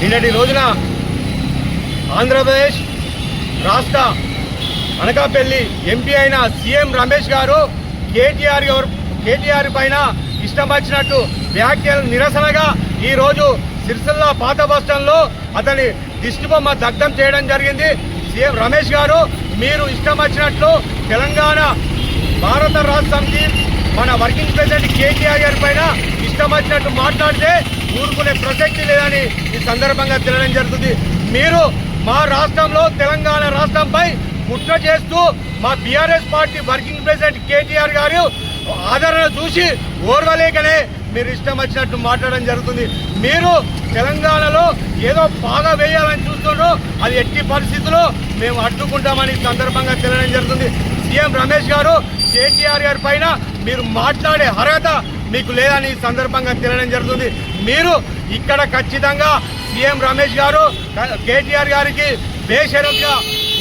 నిన్నటి రోజున ఆంధ్రప్రదేశ్ రాష్ట్ర అనకాపల్లి ఎంపీ అయిన సీఎం రమేష్ గారు కేటీఆర్ గారు కేటీఆర్ పైన ఇష్టం వచ్చినట్టు వ్యాఖ్యలు నిరసనగా ఈరోజు సిరిసిల్ల పాత బస్టాండ్లో అతని దిష్టిబొమ్మ దగ్ధం చేయడం జరిగింది. సీఎం రమేష్ గారు మీరు ఇష్టం వచ్చినట్లు తెలంగాణ భారత రాష్ట్ర సమితి మన వర్కింగ్ ప్రెసిడెంట్ కేటీఆర్ గారి పైన ఇష్టం వచ్చినట్టు మాట్లాడితే ఊరుకునే ప్రసక్తి లేదని ఈ సందర్భంగా తెలియడం జరుగుతుంది. మీరు మా రాష్ట్రంలో తెలంగాణ రాష్ట్రంపై కుట్ర చేస్తూ మా BRS party working president KTR గారు ఆదరణ చూసి ఓర్వలేకనే మీరు ఇష్టం వచ్చినట్టు మాట్లాడడం జరుగుతుంది. మీరు తెలంగాణలో ఏదో బాగా వేయాలని చూస్తుండ్రు అది ఎట్టి పరిస్థితుల్లో మేము అడ్డుకుంటామని సందర్భంగా తెలియడం జరుగుతుంది. సీఎం రమేష్ గారు కేటీఆర్ గారి పైన మీరు మాట్లాడే అర్హత మీకు లేదని ఈ సందర్భంగా తెలియడం జరుగుతుంది. మీరు ఇక్కడ ఖచ్చితంగా సీఎం రమేష్ గారు కేటీఆర్ గారికి బేషరత్గా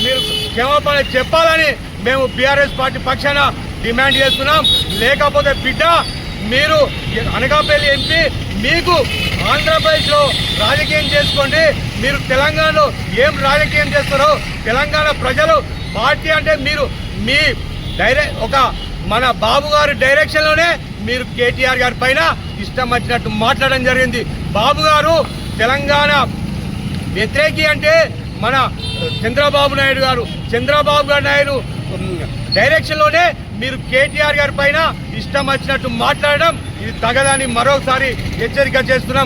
మీరు క్షమాపణ చెప్పాలని మేము బీఆర్ఎస్ పార్టీ పక్షాన డిమాండ్ చేస్తున్నాం. లేకపోతే బిడ్డ మీరు అనకాపల్లి ఎంపీ మీకు ఆంధ్రప్రదేశ్లో రాజకీయం చేసుకోండి. మీరు తెలంగాణలో ఏం రాజకీయం చేస్తారో తెలంగాణ ప్రజలు పార్టీ అంటే మీరు మీ డైరెక్ట్ ఒక మన బాబు గారి డైరెక్షన్లోనే మీరు కేటీఆర్ గారి పైన ఇష్టం వచ్చినట్టు మాట్లాడడం జరిగింది. బాబు గారు తెలంగాణ వ్యతిరేకి అంటే మన చంద్రబాబు నాయుడు గారు చంద్రబాబు గారు నాయుడు డైరెక్షన్లోనే మీరు కేటీఆర్ గారి పైన ఇష్టం వచ్చినట్టు మాట్లాడడం ఇది తగదని మరోసారి హెచ్చరిక చేస్తున్నాం.